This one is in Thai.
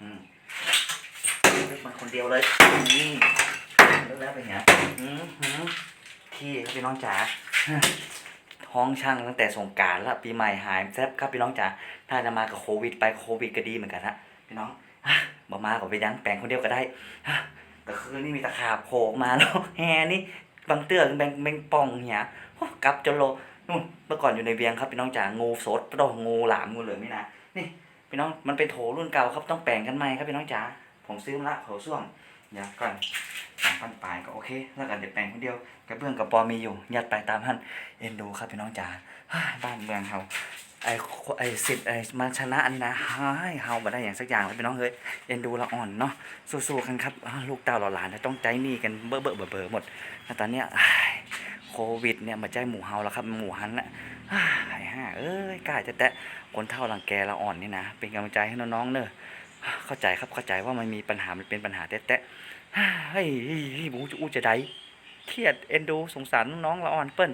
เลือกมาคนเดียวเลยนี่เลือกแล้วเป็นไงที่ครับพี่น้องจ๋าท้องช่างตั้งแต่สงการแล้วปีใหม่หายแซ่บครับพี่น้องจ๋าถ้าจะมากับโควิดไปโควิดก็ดีเหมือนกันฮะพี่น้องอะบ่มาก็ไปยังแปลงคนเดียวก็ได้แต่คืนนี่มีตะขาบโผล่มาแล้วแฮนี่บางเตือกแบงแบงป่องเหียกับจนโลนู่นเมื่อก่อนอยู่ในเวียงครับพี่น้องจ๋างูสดดอกงูหลามงูเหลือมนี่นะนี่ พี่น้องมันเป็นโถรุ่นเก่าครับต้องแปลงกันใหม่ครับพี่น้องจ๋าผมซื้อมาละโถส้วมเดี๋ยวก่อนสามพันปลายก็โอเค แล้วกันเดี๋ยวแปลงคนเดียวกระเบื้องกระปอมีอยู่ ยัดไปตามท่านเอ็นดูครับพี่น้องจ๋าบ้านเมืองเฮาไอ้ไอ้สิทธิ์ไอ้มาชนะอันนี้นะเฮ้ยเฮามาได้อย่างสักอย่างเลยพี่น้องเฮ้ยเอ็นดูละอ่อนเนาะสู้ๆกันครับลูกเต้าหลานๆต้องใจหนี่กันเบ้อเบ้อเบ้อหมดแล้วตอนเนี้ย วิดเนี่ยมาใจหมู่เฮาแล้วครับ หมู่ฮันนะอ้ายห่าเอ้ยกล้าจะแตะคนเท่าหลังแกเราอ่อนนี่นะ เป็นกำลังใจให้น้องๆเนอะเข้าใจครับเข้าใจว่ามันมีปัญหามันเป็นปัญหาแตะเฮ้ยบูจะอู้จะได้เครียดเอ็นดูสงสารน้องๆเราอ่อนเปิ้ล